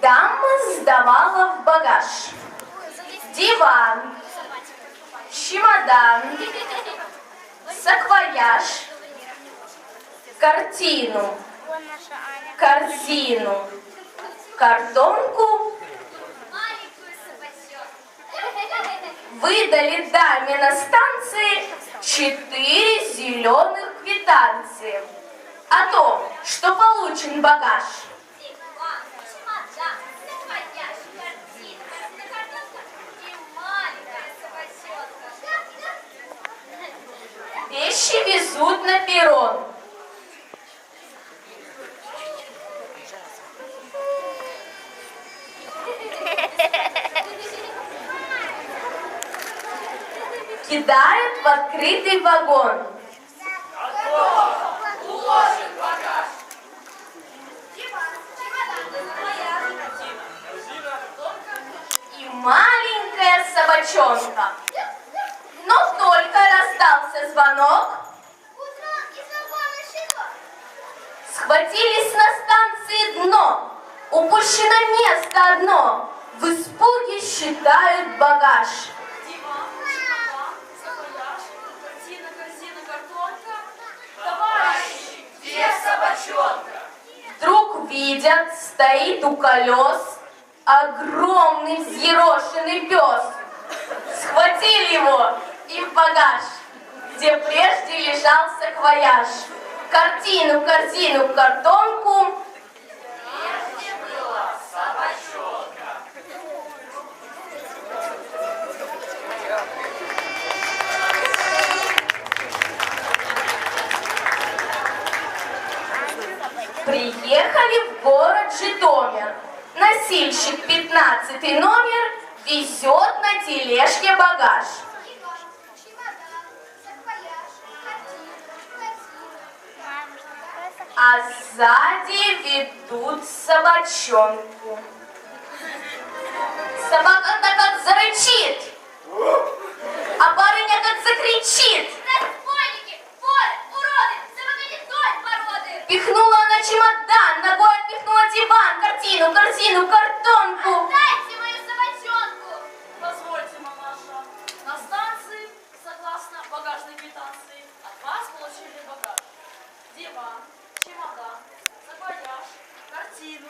Дама сдавала в багаж. Диван, чемодан, саквояж, картину, корзину, картонку Маленькую собачонку. Выдали даме на станции четыре зеленых квитанции о том, что получен багаж. Вещи везут на перрон. Кидают в открытый вагон. И маленькая собачонка. Но только раздался звонок. Схватились на станции дно. Упущено место одно. В испуге считают багаж. Диван, чемодан, саквояж, картина, корзина, картонка. Товарищи, где собачонка? Вдруг видят, стоит у колес огромный взъерошенный пес. Схватили его и в багаж, где прежде лежал саквояж. Картину, корзину, картонку Приехали в город Житомир. Носильщик 15 номер везет на тележке багаж. А сзади ведут собачонку. Собака так как зарычит, а барыня как закричит. Разбойники, воры, уроды, собака не той породы. Пихнула чемодан, ногой отпихнула диван, картину, корзину, картонку. Дайте мою собачонку. Позвольте, мамаша. На станции, согласно багажной квитанции, от вас получили багаж. Диван, чемодан, саквояж, картину,